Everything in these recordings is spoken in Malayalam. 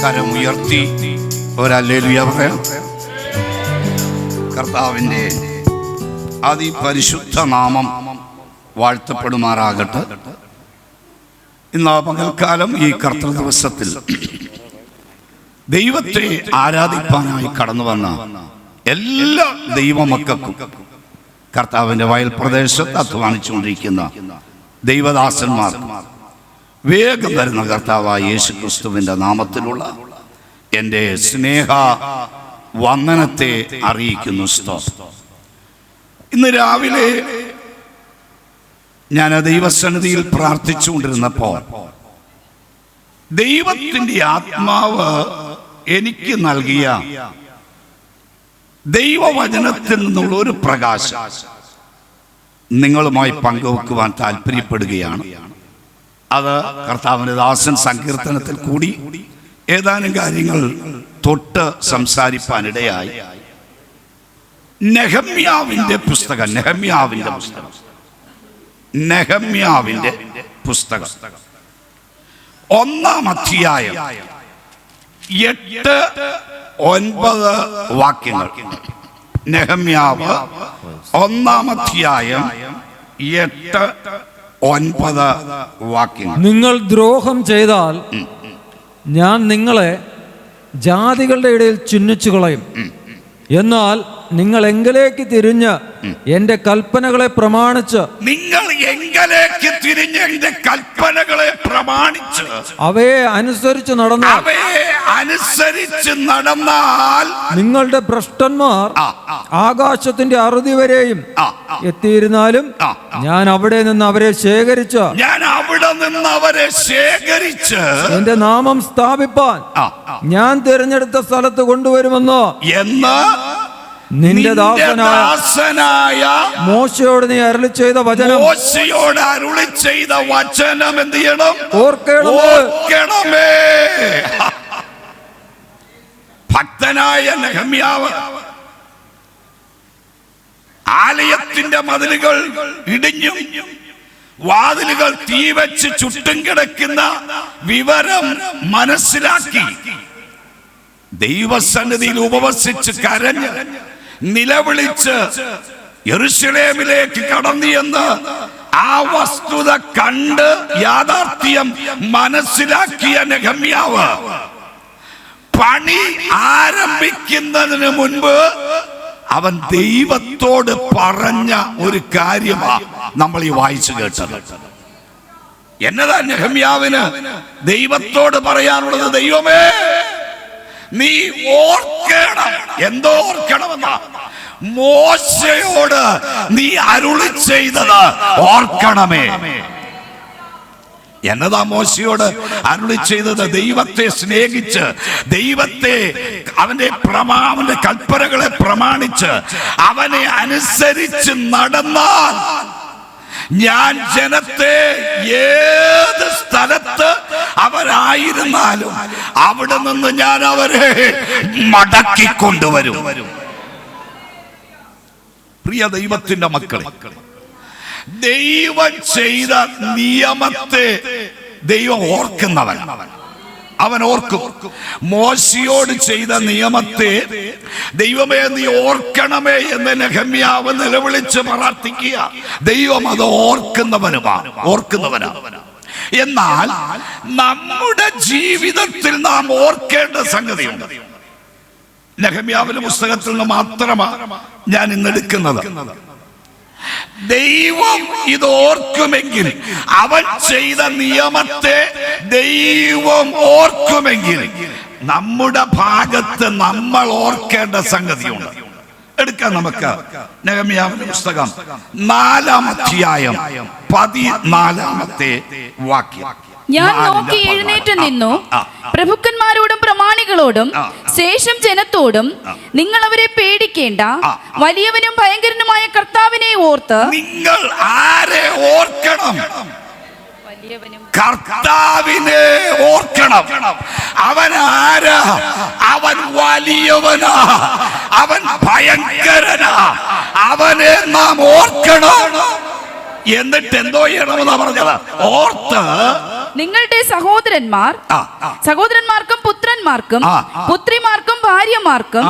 കരമുയർത്തി ഒരല്ലേലുയ പറയാം കർത്താവിന്റെ അതിപരിശുദ്ധ നാമം വാഴ്ത്തപ്പെടുമാറാകട്ടെ. ഇന്ന് പകൽക്കാലം ഈ കർത്തൃ ദിവസത്തിൽ ദൈവത്തെ ആരാധിപ്പാനായി കടന്നു വന്ന എല്ലാ ദൈവമക്കൾക്കും കർത്താവിന്റെ വയൽ പ്രദേശത്ത് അധ്വാനിച്ചുകൊണ്ടിരിക്കുന്ന ദൈവദാസന്മാർ വേഗം വരുന്ന കർത്താവായ യേശു ക്രിസ്തുവിന്റെ നാമത്തിലുള്ള എന്റെ സ്നേഹ വന്ദനത്തെ അറിയിക്കുന്നു സ്തോത്രം. ഇന്ന് രാവിലെ ഞാൻ ദൈവസന്നിധിയിൽ പ്രാർത്ഥിച്ചുകൊണ്ടിരുന്നപ്പോൾ ദൈവത്തിന്റെ ആത്മാവ് എനിക്ക് നൽകിയ ദൈവവചനത്തിൽ നിന്നുള്ള ഒരു പ്രകാശം നിങ്ങളുമായി പങ്കുവെക്കുവാൻ താല്പര്യപ്പെടുകയാണ്. അത് കർത്താവിന്റെ ദാസൻ സങ്കീർത്തനത്തിൽ കൂടി ഏതാനും കാര്യങ്ങൾ തൊട്ട് സംസാരിപ്പാനിടയായി. നെഹമ്യാവിന്റെ പുസ്തകം നെഹമ്യാവിന്റെ പുസ്തകം. നെഹമ്യാവിന്റെ പുസ്തകം. ഒന്നാം അധ്യായം എട്ട് ഒൻപത് വാക്യങ്ങൾ. നെഹമ്യാവ് ഒന്നാമധ്യായം എട്ട് ഒൻപത് വാക്യങ്ങൾ. നിങ്ങൾ ദ്രോഹം ചെയ്താൽ ഞാൻ നിങ്ങളെ ജാതികളുടെ ഇടയിൽ ചിഹ്നിച്ചു കളയും. എന്നാൽ നിങ്ങൾ എങ്കിലേക്ക് തിരിഞ്ഞ് എന്റെ കൽപ്പനകളെ പ്രമാണിച്ച് നിങ്ങൾ എങ്കിലേക്ക് തിരിഞ്ഞ് എന്റെ കൽപ്പനകളെ പ്രമാണിച്ച് അവയെ അനുസരിച്ച് നടന്നാൽ അവയെ അനുസരിച്ച് നടന്നാൽ നിങ്ങളുടെ ഭ്രഷ്ടന്മാർ ആകാശത്തിന്റെ അറുതി വരെയും എത്തിയിരുന്നാലും ഞാൻ അവിടെ നിന്ന് അവരെ ശേഖരിച്ച് ഞാൻ അവിടെ നിന്ന് അവരെ ശേഖരിച്ച് എന്റെ നാമം സ്ഥാപിപ്പാൻ ഞാൻ തിരഞ്ഞെടുത്ത സ്ഥലത്ത് കൊണ്ടുവരുമെന്ന് എന്ന് നിന്റെ ദാസനായ മോശയോട് നീ അരളി ചെയ്ത വചനം. മോശയോട് അരുളി ചെയ്ത വചനം എന്ത് ചെയ്യണം? ഓർക്കണമേ. ഭക്തനായ നെഹമ്യാവ് ആലയത്തിന്റെ മതിലുകൾ ഇടിഞ്ഞു വാതിലുകൾ തീവച്ച് ചുറ്റും കിടക്കുന്ന വിവരം മനസ്സിലാക്കി ദൈവസന്നിധിയിൽ ഉപവസിച്ച് കരഞ്ഞ് നിലവിളിച്ച് യെറുശലേമിലേക്ക് കടന്നു എന്ന് ആ വസ്തുത കണ്ട് യാഥാർത്ഥ്യം മനസ്സിലാക്കിയ നെഹമ്യാവ്. പണി ആരംഭിക്കുന്നതിന് മുൻപ് അവൻ ദൈവത്തോട് പറഞ്ഞ ഒരു കാര്യമാ നമ്മൾ ഈ വായിച്ചു കേട്ടത്. എന്നതാ നെഹമ്യാവിന് ദൈവത്തോട് പറയാനുള്ളത്? ദൈവമേ നീ ഓർക്കണം. എന്തോ ഓർക്കണമെന്നാ? മോശയോട് നീ അരുളി ചെയ്തത് ഓർക്കണമേ. എന്നതാ മോശയോട് അരുളി ചെയ്തത്? ദൈവത്തെ സ്നേഹിച്ച് ദൈവത്തെ അവന്റെ പ്രമാ അവന്റെ കൽപ്പനകളെ പ്രമാണിച്ച് അവനെ അനുസരിച്ച് നടന്നാൽ ഞാൻ ജനത്തെ ഏത് സ്ഥലത്ത് അവരായിരുന്നാലും അവിടെ നിന്ന് ഞാൻ അവരെ മടക്കി കൊണ്ടുവരും പ്രിയ ദൈവത്തിന്റെ മക്കളെ ദൈവം ചെയ്ത നിയമത്തെ ദൈവം ഓർക്കുന്നവൻ അവൻ ഓർക്കും. മോശിയോട് ചെയ്ത നിയമത്തെ ദൈവമേ നീ ഓർക്കണമേ എന്ന് നെഹമ്യാവ് നിലവിളിച്ച് പ്രാർത്ഥിക്കുക. ദൈവം അത് ഓർക്കുന്നവനുമാണ് ഓർക്കുന്നവനാ എന്നാൽ നമ്മുടെ ജീവിതത്തിൽ നാം ഓർക്കേണ്ട സംഗതിയുണ്ട്. നെഹമ്യാവിന്റെ പുസ്തകത്തിൽ നിന്ന് മാത്രമാണ് ഞാൻ ഇന്ന് എടുക്കുന്നത്. ദൈവം ഇത് ഓർക്കുമെങ്കിൽ അവൻ ചെയ്ത നിയമത്തെ ദൈവം ഓർക്കുമെങ്കിൽ നമ്മുടെ ഭാഗത്ത് നമ്മൾ ഓർക്കേണ്ട സംഗതിയുണ്ട്. എടുക്കാം നമുക്ക്. നെഹമ്യാവിന്റെ പുസ്തകം നാലാം അധ്യായം പതിനാലാമത്തെ വാക്യം. ഞാൻ നോക്കി എഴുന്നേറ്റ് നിന്നു. പ്രഭുക്കന്മാരോടും പ്രമാണികളോടും ശേഷം ജനത്തോടും നിങ്ങൾ അവരെ പേടിക്കേണ്ട വലിയവനും ഭയങ്കരനുമായ കർത്താവിനെ ഓർത്ത് നിങ്ങൾ ആരെ ഓർക്കണം? കർത്താവിനെ ഓർക്കണം. അവൻ ആരാ? അവൻ വലിയവനാ. അവൻ ഭയങ്കരനാ. അവനെ നാം ഓർക്കണം. എന്നിട്ട് എന്തോ ചെയ്യണമെന്നാ പറഞ്ഞത്? ഓർത്ത് നിങ്ങളുടെ സഹോദരന്മാർ. സഹോദരന്മാർക്കും പുത്രന്മാർക്കും. പുത്രിമാർക്കും ഭാര്യമാർക്കും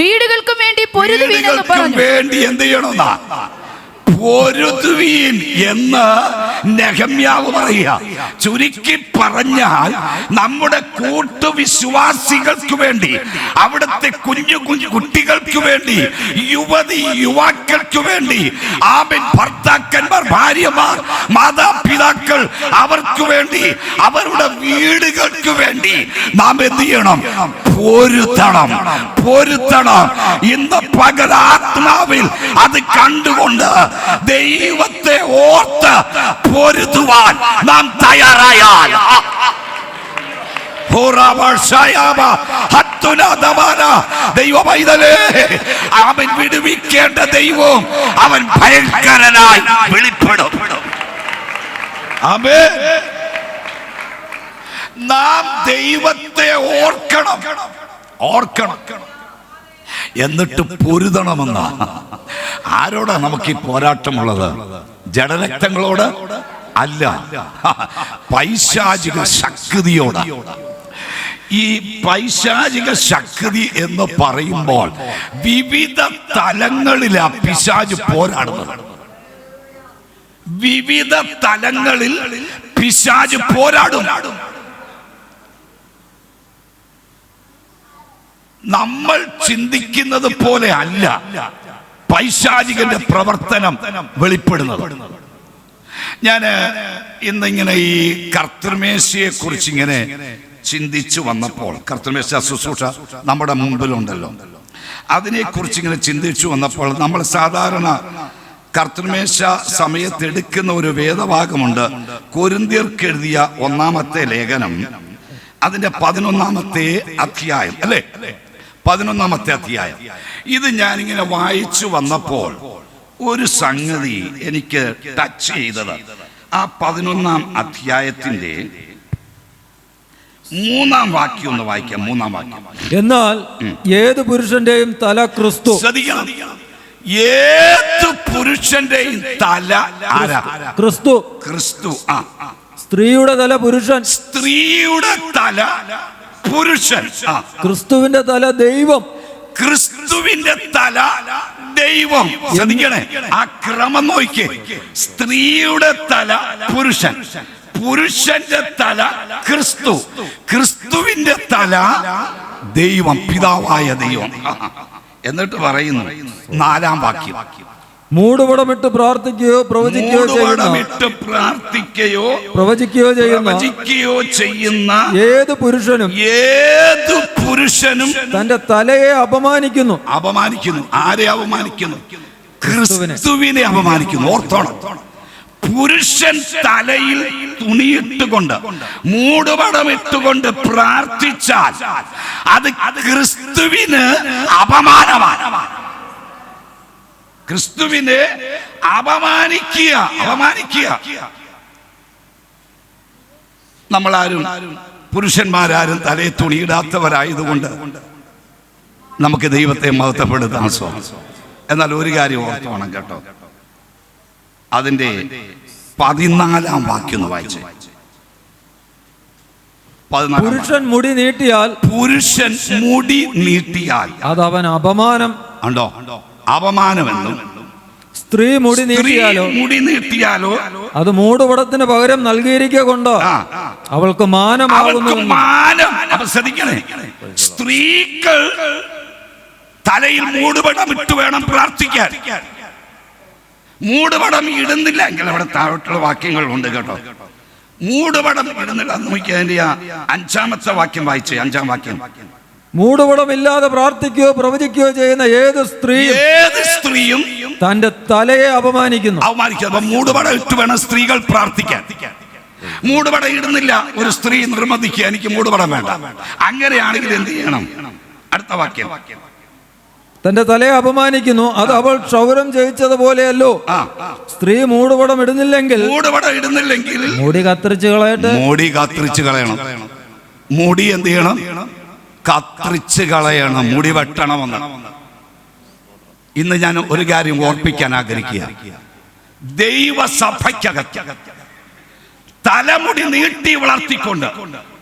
വീടുകൾക്കും വേണ്ടി പൊരുതുവീനെന്ന് പറഞ്ഞു വേണ്ടി എന്ത് ചെയ്യണമെന്നാ പൊരുതുവീൻ എന്ന് നെഹമ്യാവ് പറയുക. ചുരുക്കി പറഞ്ഞാൽ നമ്മുടെ കൂട്ടുവിശ്വാസികൾക്ക് വേണ്ടി അവിടുത്തെ കുഞ്ഞു കുഞ്ഞു കുട്ടികൾക്ക് വേണ്ടി യുവതി യുവാക്കൾക്ക് വേണ്ടി ആമിൻ ഭർത്താക്കന്മാർ ഭാര്യമാർ മാതാപിതാക്കൾ അവർക്ക് വേണ്ടി അവരുടെ വീടുകൾക്ക് വേണ്ടി നാം എന്ത് ചെയ്യണം? പൊരുത്തണം. പൊരുത്തണം. ഇന്ന് പകൽ ആത്മാവിൽ അത് കണ്ടുകൊണ്ട് ദൈവത്തെ ഓർത്ത് പൊരുതുവാൻ നാം തയ്യാറായാൽ. അവൻ വിടുവിക്കേണ്ട ദൈവവും അവൻ ഭയങ്കരനായി വെളിപ്പെടും. ആമേൻ. നാം ദൈവത്തെ ഓർക്കണം. ഓർക്കണം. എന്നിട്ട് പൊരുതണമെന്ന. ആരോടാ നമുക്ക് ഈ പോരാട്ടമുള്ളത്? ജഡരക്തങ്ങളോട് അല്ല പൈശാചിക ശക്തിയോട്. ഈ പൈശാചിക ശക്തി എന്ന് പറയുമ്പോൾ വിവിധ തലങ്ങളിലാ പിശാജ് പോരാടുന്നത്. വിവിധ തലങ്ങളിൽ പിശാജ് പോരാടും. നമ്മൾ ചിന്തിക്കുന്നത് പോലെ അല്ല. പൈശാചികന്റെ പ്രവർത്തനം വെളിപ്പെടുന്നത്. ഞാൻ ഇന്നിങ്ങനെ ഈ കർത്തൃമേശയെ കുറിച്ച് ഇങ്ങനെ ചിന്തിച്ചു വന്നപ്പോൾ കർത്തൃമേശ ശുശ്രൂഷ നമ്മുടെ മുമ്പിലുണ്ടല്ലോ. അതിനെക്കുറിച്ച് ഇങ്ങനെ ചിന്തിച്ചു വന്നപ്പോൾ നമ്മൾ സാധാരണ കർത്തൃമേശ സമയത്ത് എടുക്കുന്ന ഒരു വേദഭാഗമുണ്ട്. കൊരിന്തിയർക്ക് എഴുതിയ ഒന്നാമത്തെ ലേഖനം അതിന്റെ പതിനൊന്നാമത്തെ അധ്യായം അല്ലേ? പതിനൊന്നാമത്തെ അധ്യായം. ഇത് ഞാനിങ്ങനെ വായിച്ചു വന്നപ്പോൾ ഒരു സംഗതി എനിക്ക് ടച്ച് ചെയ്തത്. ആ പതിനൊന്നാം അധ്യായത്തിന്റെ മൂന്നാം വാക്യം ഒന്ന് വായിക്കാം മൂന്നാം വാക്യം. എന്നാൽ ഏത് പുരുഷന്റെയും തല ക്രിസ്തു. ശ്രദ്ധിക്കണം. ഏത് പുരുഷന്റെയും തല ആരാ? ക്രിസ്തു. ക്രിസ്തു ആ ആ. സ്ത്രീയുടെ തല പുരുഷൻ. സ്ത്രീയുടെ തല. പുരുഷൻ. ആ. ക്രിസ്തുവിന്റെ തല ദൈവം. ക്രിസ്തുവിന്റെ തല ദൈവം. ശ്രദ്ധിക്കണേ. ആ ക്രമം നോക്കിയേ സ്ത്രീയുടെ തല പുരുഷൻ. പുരുഷന്റെ തല ക്രിസ്തു. ക്രിസ്തുവിന്റെ തല ദൈവം പിതാവായ ദൈവം. എന്നിട്ട് പറയുന്നു നാലാം വാക്യം. മൂടുപടമിട്ട് പ്രാർത്ഥിക്കുകയോ പ്രവചിക്കുകയോ മൂടുപടമിട്ട് പ്രാർത്ഥിക്കുകയോ പ്രവചിക്കുകയോ ചെയ്യുന്ന പ്രവചിക്കുകയോ ചെയ്യുന്ന ഏത് പുരുഷനും ഏത് പുരുഷനും തന്റെ തലയെ അപമാനിക്കുന്നു. അപമാനിക്കുന്നു. ആരെ അപമാനിക്കുന്നു? ക്രിസ്തുവിനെ. ക്രിസ്തുവിനെ അപമാനിക്കുന്നു. ഓർത്തോണം. പുരുഷൻ തലയിൽ തുണിയിട്ടുകൊണ്ട് മൂടുപടമിട്ടുകൊണ്ട് പ്രാർത്ഥിച്ചാൽ അത് ക്രിസ്തുവിന് അപമാനമാണ്. ക്രിസ്തുവിനെ അപമാനിക്കുക. അപമാനിക്കുക. നമ്മളാരും പുരുഷന്മാരാരും തലയെ തുണിയിടാത്തവരായതുകൊണ്ട് നമുക്ക് ദൈവത്തെ മഹത്വപ്പെടുത്താൻ സ്വാമി എന്നാൽ ഒരു കാര്യം ഓർത്തോണം കേട്ടോ. അതിന്റെ പതിനാലാം വാക്യം ഒന്ന് വായിച്ചു. പുരുഷൻ മുടി നീട്ടിയാൽ പുരുഷൻ മുടി നീട്ടിയാൽ അത് അവൻ അപമാനം ഉണ്ടോ അപമാനമെന്നും സ്ത്രീ മുടി നീട്ടിയാലോ? മുടി നീട്ടിയാലോ? അത് മൂടുപടത്തിന് പകരം നൽകിയിരിക്കുക കൊണ്ട്? അവൾക്ക് മാനമാകുന്നു മാനം. ശ്രദ്ധിക്കണേ. സ്ത്രീകൾ തലയിൽ മൂടുപടം ഇട്ട് വേണം പ്രാർത്ഥിക്കാൻ. മൂടുപടം ഇടുന്നില്ല. എങ്കിൽ അവിടെ താഴോട്ടുള്ള വാക്യങ്ങൾ ഉണ്ട് കേട്ടോ. മൂടുപടം ഇടുന്നില്ല നോക്കിയാൽ അഞ്ചാമത്തെ വാക്യം വായിച്ചേ. അഞ്ചാം വാക്യം. മൂടുപടമില്ലാതെ പ്രാർത്ഥിക്കുകയോ പ്രവചിക്കുകയോ ചെയ്യുന്ന ഏത് സ്ത്രീ ഏത് സ്ത്രീയും തന്റെ തലയെ അപമാനിക്കുന്നു. മൂടുപടം ഇട്ട് വേണം സ്ത്രീകൾ പ്രാർത്ഥിക്കാൻ. മൂടുപട ഇടുന്നില്ല. ഒരു സ്ത്രീ നിർബന്ധിക്കുക എനിക്ക് മൂടുപടം വേണ്ട. അങ്ങനെയാണെങ്കിൽ എന്ത് ചെയ്യണം? അടുത്ത വാക്യം. തന്റെ തലയെ അപമാനിക്കുന്നു. അത് അവൾ ക്ഷൗരം ജയിച്ചതുപോലെയല്ലോ. സ്ത്രീ മൂടുപടം ഇടുന്നില്ലെങ്കിൽ മൂടുപടം ഇടുന്നില്ലെങ്കിൽ മുടി കത്തിരിച്ച് കളയട്ടെ. മുടി കത്തിരിച്ച് കളയണം. മുടി എന്ത് ചെയ്യണം? കത്തിരിച്ച് കളയണം മുടി വെട്ടണമെന്ന്. ഇന്ന് ഞാൻ ഒരു കാര്യം ഓർപ്പിക്കാൻ ആഗ്രഹിക്കുക. ദൈവസഭയ്ക്കകത്ത് തലമുടി നീട്ടി വളർത്തിക്കൊണ്ട്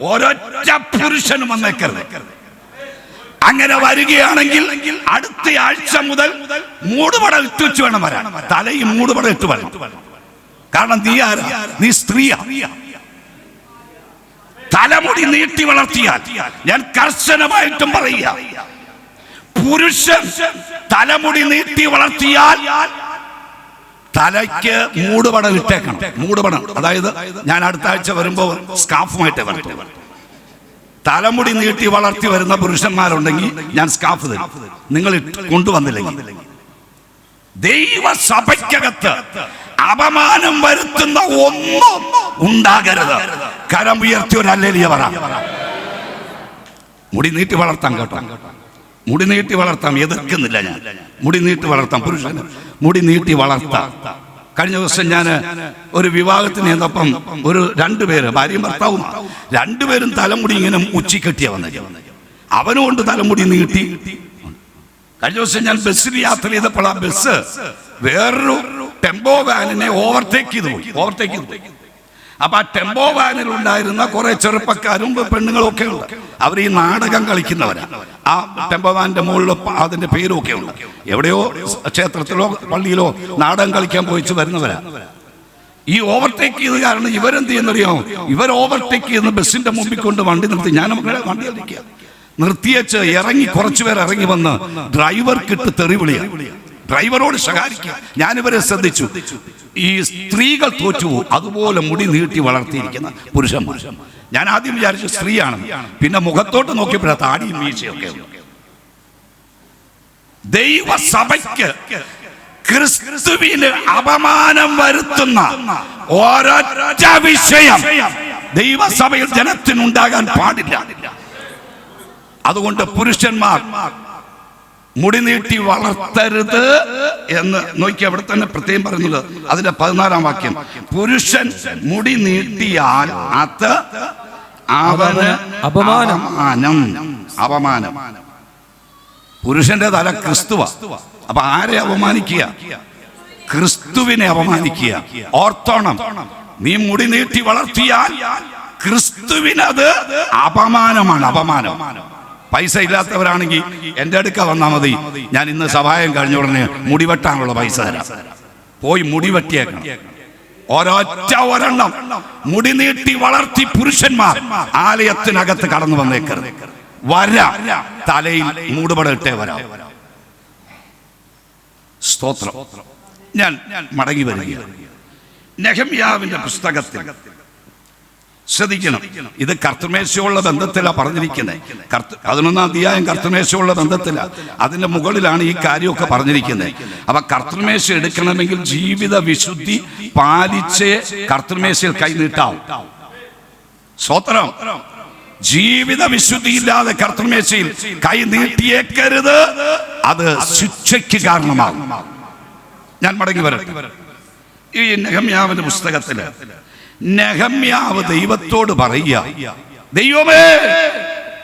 ഒരൊറ്റ പുരുഷനും വന്നേക്കരുത്. അങ്ങനെ വരികയാണെങ്കിൽ അടുത്ത ആഴ്ച മുതൽ മൂടുപടം ഇട്ട് വേണം വരാൻ. തലയും മൂടുപടം ഇട്ട് വരണം. കാരണം നീ ആരാ? നീ സ്ത്രീയാ. തലമുടി നീട്ടി വളർത്തിയാൽ ഞാൻ കർശനമായിട്ടും പറയുക. പുരുഷൻ തലമുടി നീട്ടി വളർത്തിയാൽ തലയ്ക്ക് മൂടുപടം ഇട്ടേക്കണം. മൂടുപടം. അതായത് ഞാൻ അടുത്ത ആഴ്ച വരുമ്പോൾ സ്കാഫുമായിട്ട് വരട്ടെ. തലമുടി നീട്ടി വളർത്തി വരുന്ന പുരുഷന്മാരുണ്ടെങ്കിൽ ഞാൻ സ്കാഫ് തരും. നിങ്ങൾ കൊണ്ടുവന്നില്ലെങ്കിൽ. ദൈവസഭയ്ക്കകത്ത് അപമാനം വരുത്തുന്ന ഒന്നും ഉണ്ടാകരുത്. കരം ഉയർത്തി ഒരു അല്ലേലിയ പറ. മുടി നീട്ടി വളർത്താം കേട്ടോ. മുടി നീട്ടി വളർത്താം എതിർക്കുന്നില്ല ഞാൻ. മുടി നീട്ടി വളർത്താം പുരുഷൻ മുടി നീട്ടി വളർത്താം. കഴിഞ്ഞ ദിവസം ഞാൻ ഒരു വിവാഹത്തിന് ചെന്നപ്പം ഒരു രണ്ടുപേര് ഭാര്യയും ഭർത്താവും രണ്ടുപേരും തലമുടി ഇങ്ങനെ ഉച്ചിക്കെട്ടിയ വന്നത്. അവനും കൊണ്ട് തലമുടി നീട്ടി. കഴിഞ്ഞ ദിവസം ഞാൻ ബസ്സിൽ യാത്ര ചെയ്തപ്പോൾ ആ ബസ് വേറൊരു ടെമ്പോ വാനിനെ ഓവർടേക്ക് ചെയ്തു പോയി. ഓവർടേക്ക് ചെയ്തു പോയി. അപ്പൊ ആ ടെമ്പോ വാനിൽ ഉണ്ടായിരുന്ന കുറെ ചെറുപ്പക്കാരും പെണ്ണുങ്ങളും ഒക്കെ ഉണ്ട്. അവർ ഈ നാടകം കളിക്കുന്നവരാ. ആ ടെമ്പോ വാനിന്റെ മുകളിൽ അതിന്റെ പേരും ഒക്കെ ഉണ്ട്. എവിടെയോ ക്ഷേത്രത്തിലോ പള്ളിയിലോ നാടകം കളിക്കാൻ പോയിച്ച് വരുന്നവരാ. ഈ ഓവർടേക്ക് ചെയ്ത് കാരണം ഇവരെന്ത് ചെയ്യുന്നറിയോ? ഇവർ ഓവർടേക്ക് ചെയ്യുന്ന ബസ്സിന്റെ മുമ്പിൽ കൊണ്ട് വണ്ടി നിർത്തി. ഞാൻ വണ്ടി നിർത്തിക്കുക നിർത്തിയച്ച് ഇറങ്ങി കുറച്ചു കുറച്ചുപേർ ഇറങ്ങി വന്ന് ഡ്രൈവർക്കിട്ട് തെറി വിളിയ. ഡ്രൈവറോട് ശകാരിക്കുക ഞാനിവരെ ശ്രദ്ധിച്ചു. ഈ സ്ത്രീകൾ തോറ്റുപോകും അതുപോലെ മുടി നീട്ടി വളർത്തിയിരിക്കുന്ന പുരുഷന്മാർ. ഞാൻ ആദ്യം വിചാരിച്ചു സ്ത്രീയാണ്. പിന്നെ മുഖത്തോട്ട് നോക്കിയപ്പോഴാ താടിയും ഉണ്ട് ദൈവസഭയ്ക്ക് ക്രിസ്തുവിന് അപമാനം വരുത്തുന്ന ഒരൊറ്റ വിഷയം ദൈവസഭയിൽ ജനത്തിനുണ്ടാകാൻ പാടില്ല. അതുകൊണ്ട് പുരുഷന്മാർ മുടി നീട്ടി വളർത്തരുത് എന്ന് നോക്കി അവിടെ തന്നെ പ്രത്യേകം പറയുന്നത്. അതിന്റെ പതിനാലാം വാക്യം. പുരുഷൻ മുടി നീട്ടിയാൽ അത് അവന് അപമാനം. അപമാനം. പുരുഷന്റെ തല ക്രിസ്തുവ. അപ്പൊ ആരെ അപമാനിക്കുക? ക്രിസ്തുവിനെ അപമാനിക്കുക. ഓർത്തോണം. നീ മുടി നീട്ടി വളർത്തിയാൽ ക്രിസ്തുവിനത് അപമാനമാണ്. അപമാനം. പൈസ ഇല്ലാത്തവരാണെങ്കിൽ എന്റെ അടുക്ക വന്നാൽ മതി. ഞാൻ ഇന്ന് സഹായം കഴിഞ്ഞ ഉടനെ മുടിവെട്ടാനുള്ള പൈസ തരാം. പോയി മുടിവെട്ടിയേക്കണം ഒരൊറ്റ ഒരെണ്ണം. മുടി നീട്ടി വളർത്തി പുരുഷന്മാർ ആലയത്തിനകത്ത് കടന്നു വന്നേക്കരുത്. വരാ. തലയിൽ മൂടുപടട്ടേ ഇട്ടേ വരാം. സ്തോത്രം. ഞാൻ മടങ്ങി വരികയാണ്. നെഹമ്യാവിന്റെ പുസ്തകത്തിൽ ശ്രദ്ധിക്കണം. ഇത് കർത്തമേശയുള്ള ബന്ധത്തിലാണ് പറഞ്ഞിരിക്കുന്നത് കർത്ത പതിനൊന്നാം അധ്യായം കർത്തമേശയുള്ള ബന്ധത്തിലാണ് അതിന്റെ മുകളിലാണ് ഈ കാര്യമൊക്കെ പറഞ്ഞിരിക്കുന്നത് അപ്പൊ കർത്തമേശ എടുക്കണമെങ്കിൽ ജീവിത വിശുദ്ധി പാലിച്ച് കർത്തമേശയിൽ കൈനീട്ടാവും സ്വത്രം ജീവിത വിശുദ്ധി ഇല്ലാതെ കർത്തമേശയിൽ കൈ നീട്ടിയേക്കരുത്. അത് ശിക്ഷയ്ക്ക് കാരണമാകും. ഞാൻ മടങ്ങി വരട്ടെ. ഈ നെഹമ്യാവിന്റെ പുസ്തകത്തിൽ നെഹമ്യാവ് ദൈവത്തോട് പറയുക ദൈവമേ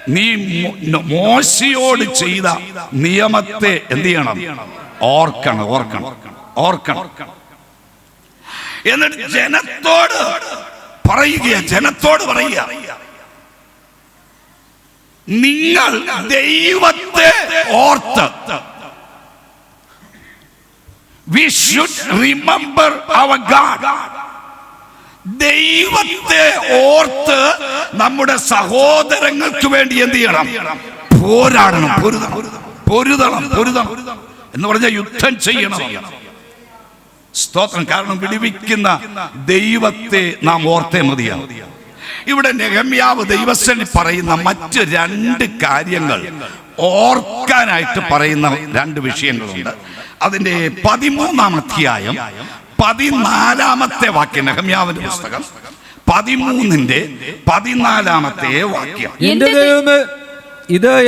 നീ മോശയോട് ചെയ്ത നിയമത്തെ എന്ത് ചെയ്യണം? ഓർക്കണം ഓർക്കണം ഓർക്കണം. എന്നിട്ട് ജനത്തോട് പറയുക ജനത്തോട് പറയുക നിങ്ങൾ ദൈവത്തെ ഓർത്ത് we should remember our God ദൈവത്തെ ഓർത്ത് നമ്മുടെ സഹോദരങ്ങൾക്ക് വേണ്ടി എന്ത് ചെയ്യണം? പോരാടണം പൊരുതണം പൊരുതണം പൊരുതണം എന്ന് പറഞ്ഞാൽ യുദ്ധം ചെയ്യണം. സ്തോത്രം. കാരണം വിടിവിക്കുന്ന ദൈവത്തെ നാം ഓർത്തേ മതിയാണ് ഇവിടെ നെഹമ്യാവ് ദൈവസൻ പറയുന്ന മറ്റ് രണ്ട് കാര്യങ്ങൾ ഓർക്കാനായിട്ട് പറയുന്ന രണ്ട് വിഷയങ്ങളുണ്ട്. അതിന്റെ പതിമൂന്നാം അധ്യായം പതിനാലാമത്തെ വാക്യം നെഹമ്യാവിന്റെ പുസ്തകം. പതിമൂന്നിന്റെ പതിനാലാമത്തെ വാക്യം. എന്റെ ദൈവമേ ഇത്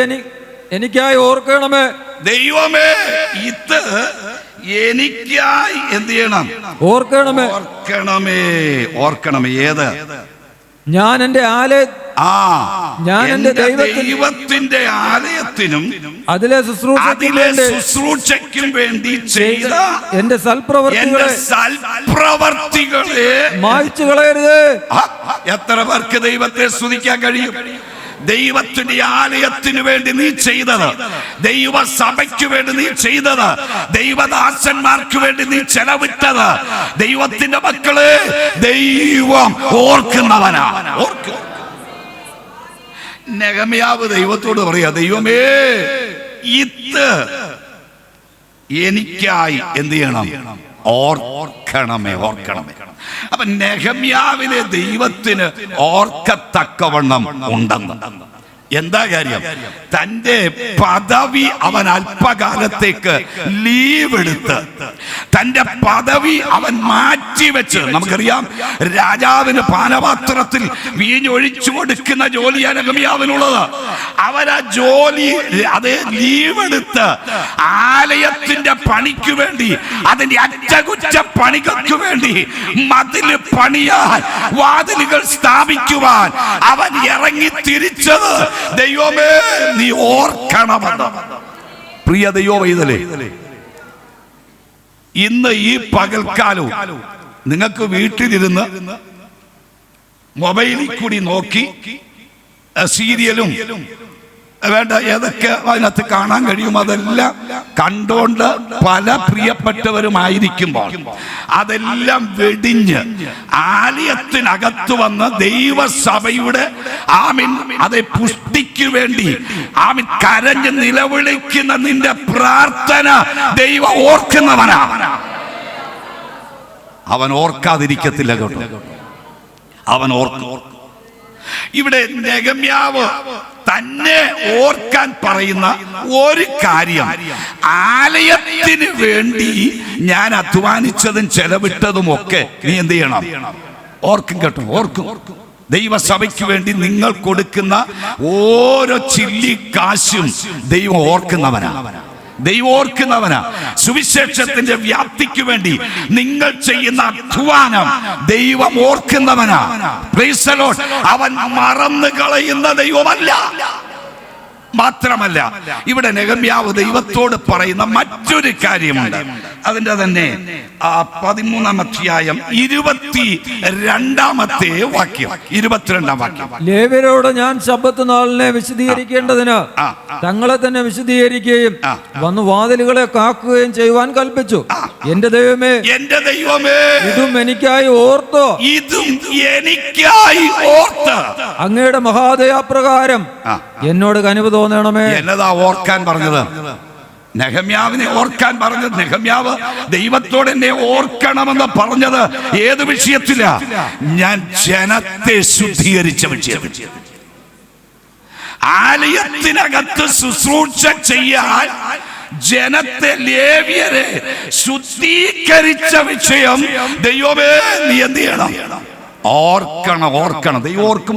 എനിക്കായി ഓർക്കണമേ. ദൈവമേ ഇത് എനിക്കായി എന്ത് ചെയ്യണം? ഓർക്കണമേ. ഓർക്കണമേ. ഓർക്കണമേ. ഏത്? ഞാൻ എന്റെ ആലയ ആ ഞാൻ ദൈവത്തിന് ദൈവത്തിന്റെ ആലയത്തിനും അതിലെ ശുശ്രൂഷയ്ക്ക് വേണ്ടി ചെയ്ത എന്റെ എന്റെ സൽപ്രവർത്തികളെ സൽപ്രവർത്തികളെ മായ്ച്ചു കളയരുത്. എത്ര പേർക്ക് ദൈവത്തെ സ്തുതിക്കാൻ കഴിയും? ദൈവത്തിന്റെ ആലയത്തിന് വേണ്ടി നീ ചെയ്തത്. ദൈവ സഭയ്ക്ക് വേണ്ടി നീ ചെയ്തത്. ദൈവദാസന്മാർക്ക് വേണ്ടി നീ ചെലവിട്ടത്. ദൈവത്തിന്റെ മക്കൾ ദൈവം ഓർക്കുന്നവനാ. ഓർക്കുക നെഗമയാവ് ദൈവത്തോട് പറയാ ദൈവമേ ഇത് എനിക്കായി എന്ത് ചെയ്യണം? ഓർക്കണമേ ഓർക്കണമേ. അപ്പൊ നെഹമ്യാവിനെ ദൈവത്തിന് ഓർക്കത്തക്കവണ്ണം ഉണ്ടെന്ന്. എന്താ കാര്യം? തന്റെ പദവി അവൻ അല്പകാലത്തേക്ക് ലീവ് എടുത്ത്. തന്റെ പദവി അവൻ മാറ്റി മാറ്റിവെച്ച് നമുക്കറിയാം രാജാവിന് പാനപാത്രത്തിൽ വീഞ്ഞൊഴിച്ചു കൊടുക്കുന്ന ജോലിയാണ് ഗമിയാവിനുള്ളത്. അവൻ ആ ജോലി അത് ലീവ് എടുത്ത് ആലയത്തിന്റെ പണിക്ക് വേണ്ടി അതിന്റെ അറ്റകുറ്റ പണികൾക്ക് വേണ്ടി മതിൽ പണിയാൻ വാതിലുകൾ സ്ഥാപിക്കുവാൻ അവൻ ഇറങ്ങി തിരിച്ചത് ദൈവമേ നീ ഓർക്കണമെന്ന് പ്രിയ ദൈവവൈതലേ ഇന്ന് ഈ പകൽക്കാലവും നിങ്ങൾക്ക് വീട്ടിലിരുന്ന് മൊബൈലിൽ കൂടി നോക്കി സീരിയലും വേണ്ട ഏതൊക്കെ അതിനകത്ത് കാണാൻ കഴിയും അതെല്ലാം കണ്ടോണ്ട് പല പ്രിയപ്പെട്ടവരുമായിരിക്കുമ്പോൾ അതെല്ലാം വെടിഞ്ഞ് ആലയത്തിനകത്ത് വന്ന് ദൈവസഭയുടെ ആമിൻ അതെ പുഷ്ടിക്ക് വേണ്ടി ആമിൻ കരഞ്ഞ് നിലവിളിക്കുന്ന നിന്റെ പ്രാർത്ഥന ദൈവം ഓർക്കുന്നവനാ. അവൻ ഓർക്കാതിരിക്കത്തില്ല കേട്ടോ. അവൻ ഓർക്കും. ഇവിടെ നെഗമ്യാവ് തന്നെ ഓർക്കാൻ പറയുന്ന ഒരു കാര്യം. ആലയത്തിന് വേണ്ടി ഞാൻ അധ്വാനിച്ചതും ചെലവിട്ടതും ഒക്കെ നീ എന്ത് ചെയ്യണം? ഓർക്കും കേട്ടോ ഓർക്കും. ദൈവസഭയ്ക്ക് വേണ്ടി നിങ്ങൾ കൊടുക്കുന്ന ഓരോ ചില്ലി കാശും ദൈവം ഓർക്കുന്നവനാ. ദൈവം ഓർക്കുന്നവനാ സുവിശേഷത്തിന്റെ വ്യാപ്തിക്ക് വേണ്ടി നിങ്ങൾ ചെയ്യുന്ന അധ്വാനം ദൈവം ഓർക്കുന്നവനാ. അവൻ മറന്നു കളയുന്ന ദൈവമല്ല. മാത്രമല്ല ഇവിടെ നെഗമ്യാവ് ദൈവത്തോട് പറയുന്ന മറ്റൊരു കാര്യമുണ്ട്. അതിന്റെ തന്നെ ആ പതിമൂന്നാം അധ്യായം ഇരുപത്തി രണ്ടാമത്തെ വാക്യം. ഇരുപത്തിരണ്ടാം വാക്യം. ലേവ്യരോട് ഞാൻ ശബ്ദത്ത് നാളിനെ വിശദീകരിക്കേണ്ടതിന്. തങ്ങളെ തന്നെ വിശദീകരിക്കുകയും വന്ന് വാതിലുകളെ കാക്കുകയും ചെയ്യുവാൻ കൽപ്പിച്ചു. എന്റെ ദൈവമേ എന്റെ ദൈവമേ. ഇതും എനിക്കായി ഓർത്തോ. ഇതും എനിക്കായി ഓർത്ത്. അങ്ങയുടെ മഹാദയാപ്രകാരം എന്നോട് കനിവ് തോന്നണമേ? എന്നതാ ഓർക്കാൻ പറഞ്ഞത്? നെഹമ്യാവിനെ ഓർക്കാൻ പറഞ്ഞത്? നെഹമ്യാവ് ദൈവത്തോട് എന്നെ ഓർക്കണമെന്ന് പറഞ്ഞത് ഏത് വിഷയത്തില? ഞാൻ ജനത്തെ ശുദ്ധീകരിച്ച വിഷയത്തിൽ ആലയത്തിനകത്ത് ശുശ്രൂഷ ചെയ്യാൻ ജനത്തെ ലേവിയരെ ശുദ്ധീകരിച്ച വിഷയം ദൈവമേ നീ എന്ത് ചെയ്യണം? ഓർക്കണം ഓർക്കണം. ദൈവം ഓർക്കും.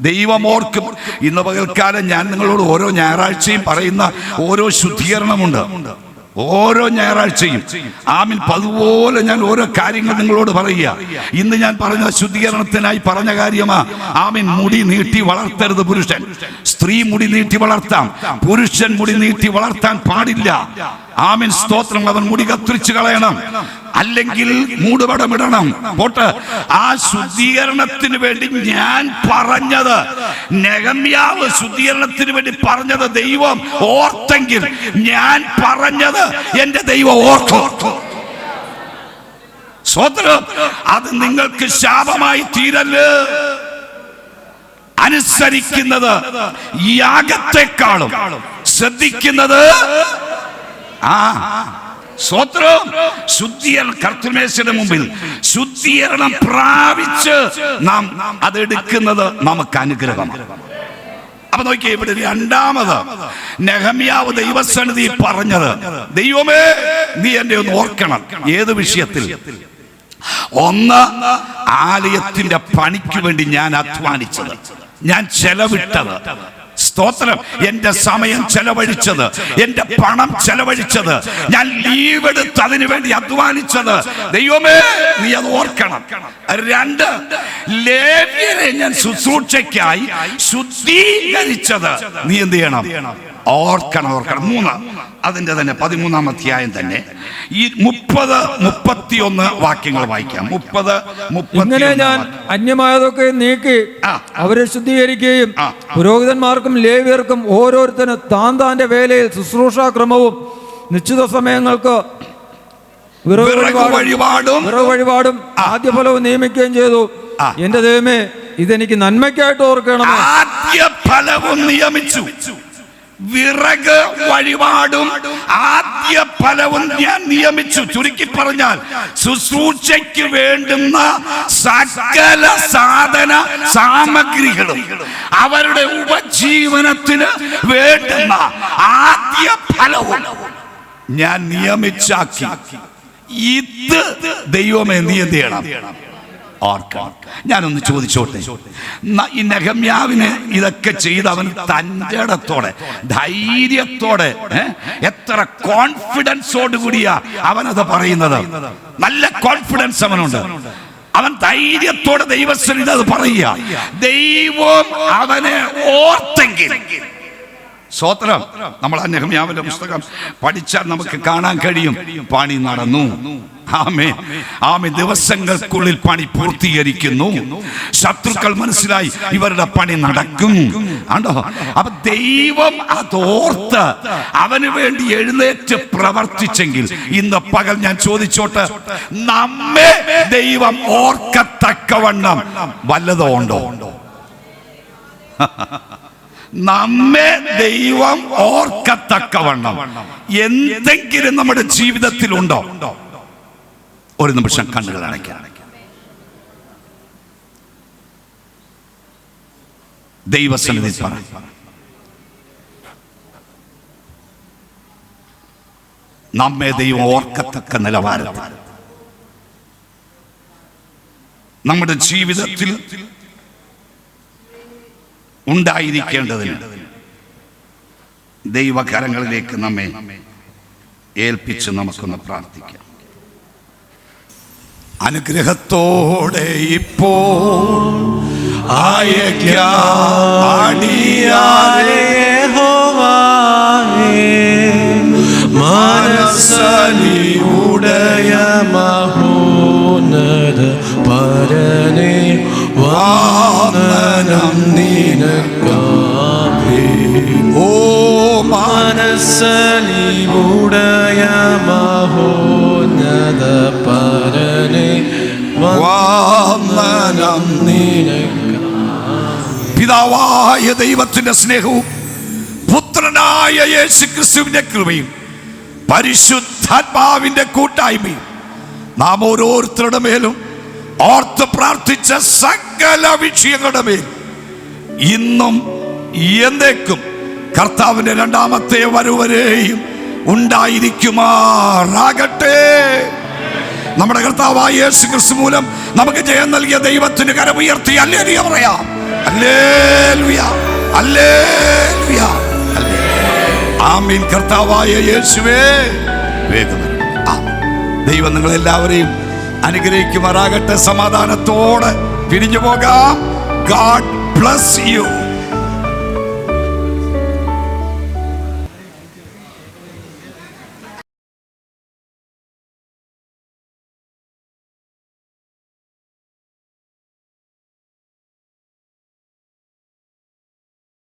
ദൈവം ഓർക്കും. ഇന്ന് പകൽക്കാലം ഞാൻ നിങ്ങളോട് ഓരോ ഞായറാഴ്ചയും പറയുന്ന ഓരോ ശുദ്ധീകരണമുണ്ട്. ഓരോ ഞായറാഴ്ചയും. ആമിൻ. പതുപോലെ ഞാൻ ഓരോ കാര്യങ്ങൾ നിങ്ങളോട് പറയുക. ഇന്ന് ഞാൻ പറഞ്ഞ ശുദ്ധീകരണത്തിനായി പറഞ്ഞ കാര്യമാ. ആമിൻ. മുടി നീട്ടി വളർത്തരുത് പുരുഷൻ. സ്ത്രീ മുടി നീട്ടി വളർത്താം. പുരുഷൻ മുടി നീട്ടി വളർത്താൻ പാടില്ല. ആമിൻ. സ്തോത്രം. അവൻ മുടി കത്തിരിച്ചു കളയണം. അല്ലെങ്കിൽ മൂടുപടമിടണം. പോട്ട്. ആ ശുദ്ധീകരണത്തിന് വേണ്ടി ഞാൻ പറഞ്ഞത്. നെഗമ്യാവ് ശുദ്ധീകരണത്തിന് വേണ്ടി പറഞ്ഞത് ദൈവം ഓർത്തെങ്കിൽ ഞാൻ പറഞ്ഞത് എന്റെ ദൈവം ഓർത്തു സ്വത്രം അത് നിങ്ങൾക്ക് ശാപമായി തീരൽ. അനുസരിക്കുന്നത് യാഗത്തെക്കാളും. ശ്രദ്ധിക്കുന്നത് ആ സ്വത്രം ശുദ്ധിയൽ കർത്തമേശയുടെ മുമ്പിൽ. ശുദ്ധീകരണം പ്രാപിച്ച് നാം അതെടുക്കുന്നത് നമുക്ക് അനുഗ്രഹമാണ്. അപ്പൊ നോക്കിയേ ഇവിടെ രണ്ടാമത് നെഹമ്യാവ് ദൈവസന്നിധി പറഞ്ഞത് ദൈവമേ നീ എന്നെ ഒന്ന് ഓർക്കണം. ഏത് വിഷയത്തിൽ? ഒന്ന് ആലയത്തിന്റെ പണിക്ക് വേണ്ടി ഞാൻ അധ്വാനിച്ചത്. ഞാൻ ചെലവിട്ടത്. സ്തോത്രം. എന്റെ സമയം ചെലവഴിച്ചത് എന്റെ പണം ചെലവഴിച്ചത് ഞാൻ ലീവ് എടുത്ത് അതിനു വേണ്ടി അധ്വാനിച്ചത്. ദൈവമേ നീ അത് ഓർക്കണം. രണ്ട് ലേവ്യരെ ഞാൻ ശുശ്രൂഷയ്ക്കായി ശുദ്ധീകരിച്ചത്. നീ എന്ത് ചെയ്യണം? ഓർക്കണം ഓർക്കണം. മൂന്ന്. അതിന്റെ തന്നെ പതിമൂന്നാം അധ്യായം തന്നെ. ഈ മുപ്പത് മുപ്പത്തിയൊന്ന് വാക്യങ്ങൾ വായിക്കാം. മുപ്പത് ഇങ്ങനെ ഞാൻ അന്യമായതൊക്കെ നീക്കി അവരെ ശുദ്ധീകരിക്കുകയും. പുരോഹിതന്മാർക്കും ലേവ്യർക്കും ഓരോരുത്തരും താൻ താന്റെ വേലയിൽ ശുശ്രൂഷാക്രമവും നിശ്ചിത സമയങ്ങൾക്ക് വഴിപാടും- വഴിപാടും. ആദ്യ ഫലവും നിയമിക്കുകയും ചെയ്തു. എന്റെ ദൈവമേ ഇതെനിക്ക് നന്മയ്ക്കായിട്ട് ഓർക്കണം ആദ്യ ഫലവും നിയമിച്ചു. വിറക് വഴിപാടും ആദ്യ ഫലവും ഞാൻ നിയമിച്ചു. ചുരുക്കി പറഞ്ഞാൽ ശുശ്രൂഷയ്ക്ക് വേണ്ടുന്ന സകല സാധന സാമഗ്രികളും അവരുടെ ഉപജീവനത്തിന് വേണ്ടുന്ന ആദ്യ ഫലവും ഞാൻ നിയമിച്ചാക്കി. ഇത് ദൈവമേ നീ എന്ത് ഓർക്കണം ഞാനൊന്ന് ചോദിച്ചോട്ടെ. ഈ നെഹമ്യാവിന് ഇതൊക്കെ ചെയ്ത് അവൻ തന്റെ ഇടത്തോടെ ധൈര്യത്തോടെ എത്ര കോൺഫിഡൻസോട് കൂടിയാ അവനത് പറയുന്നത്. നല്ല കോൺഫിഡൻസ് അവനുണ്ട്. അവൻ ധൈര്യത്തോടെ ദൈവസ്ഥനിൽ അത് പറയുക. ദൈവം അവനെ ഓർത്തെങ്കിൽ സ്വോത്രം നമ്മൾ ആ നെഹമ്യാവിന്റെ പുസ്തകം പഠിച്ചാൽ നമുക്ക് കാണാൻ കഴിയും. പണി നടന്നു. ആമേ ആമേ ദിവസങ്ങൾക്കുള്ളിൽ പണി പൂർത്തീകരിക്കുന്നു. ശത്രുക്കൾ മനസ്സിലായി ഇവരുടെ പണി നടക്കും. ആണ്ടോ? അപ്പൊ ദൈവം അതോർത്ത് അവന് വേണ്ടി എഴുന്നേറ്റ് പ്രവർത്തിച്ചെങ്കിൽ ഇന്ന് പകൽ ഞാൻ ചോദിച്ചോട്ട് നമ്മെ ദൈവം ഓർക്കത്തക്കവണ്ണം വല്ലതോ ഉണ്ടോ ഉണ്ടോ? നമ്മെ ദൈവം ഓർക്കത്തക്കവണ്ണം. എന്തെങ്കിലും നമ്മുടെ ജീവിതത്തിലുണ്ടോ? ഒരു നിമിഷം കണ്ണുകൾ അടയ്ക്കാം ദൈവസന്നിധി നമ്മെ ദൈവം ഓർക്കത്തക്ക നിലവാരത്തിൽ. നമ്മുടെ ജീവിതത്തിൽ ഉണ്ടായിരിക്കേണ്ടതിന് ദൈവകരങ്ങളിലേക്ക് നമ്മെ ഏൽപ്പിച്ച് നമുക്കൊന്ന് പ്രാർത്ഥിക്കാം. അനുഗ്രഹത്തോടെ ഇപ്പോൾ ആയക്കാടിയാരെ ഓ മഹോന്നത പരനെ വാമനം പിതാവായ ദൈവത്തിന്റെ സ്നേഹവും പുത്രനായ യേശു ക്രിസ്തുവിന്റെ കൃപയും പരിശുദ്ധാത്മാവിന്റെ കൂട്ടായ്മയും നാം ഓരോരുത്തരുടെ മേലും ഓർത്ത് പ്രാർത്ഥിച്ച സകല വിഷയങ്ങളുടെ മേൽ ഇന്നും എന്തേക്കും കർത്താവിന്റെ രണ്ടാമത്തെ വരവരെയും ഉണ്ടായിരിക്കുമാറാകട്ടെ. നമ്മുടെ കർത്താവായ യേശു ക്രിസ്തു മൂലം നമുക്ക് ജയം നൽകിയ ദൈവത്തിന് കരമുയർത്തി അല്ലേലിയ പറയാം. അല്ലേലുയ അല്ലേലുയ ആമീൻ. കർത്താവായ യേശുവേ. വേഗം. ആ ദൈവം നിങ്ങളെല്ലാവരെയും അനുഗ്രഹിക്കുമാറാകട്ടെ. സമാധാനത്തോടെ പിരിഞ്ഞു പോകാം. God bless you.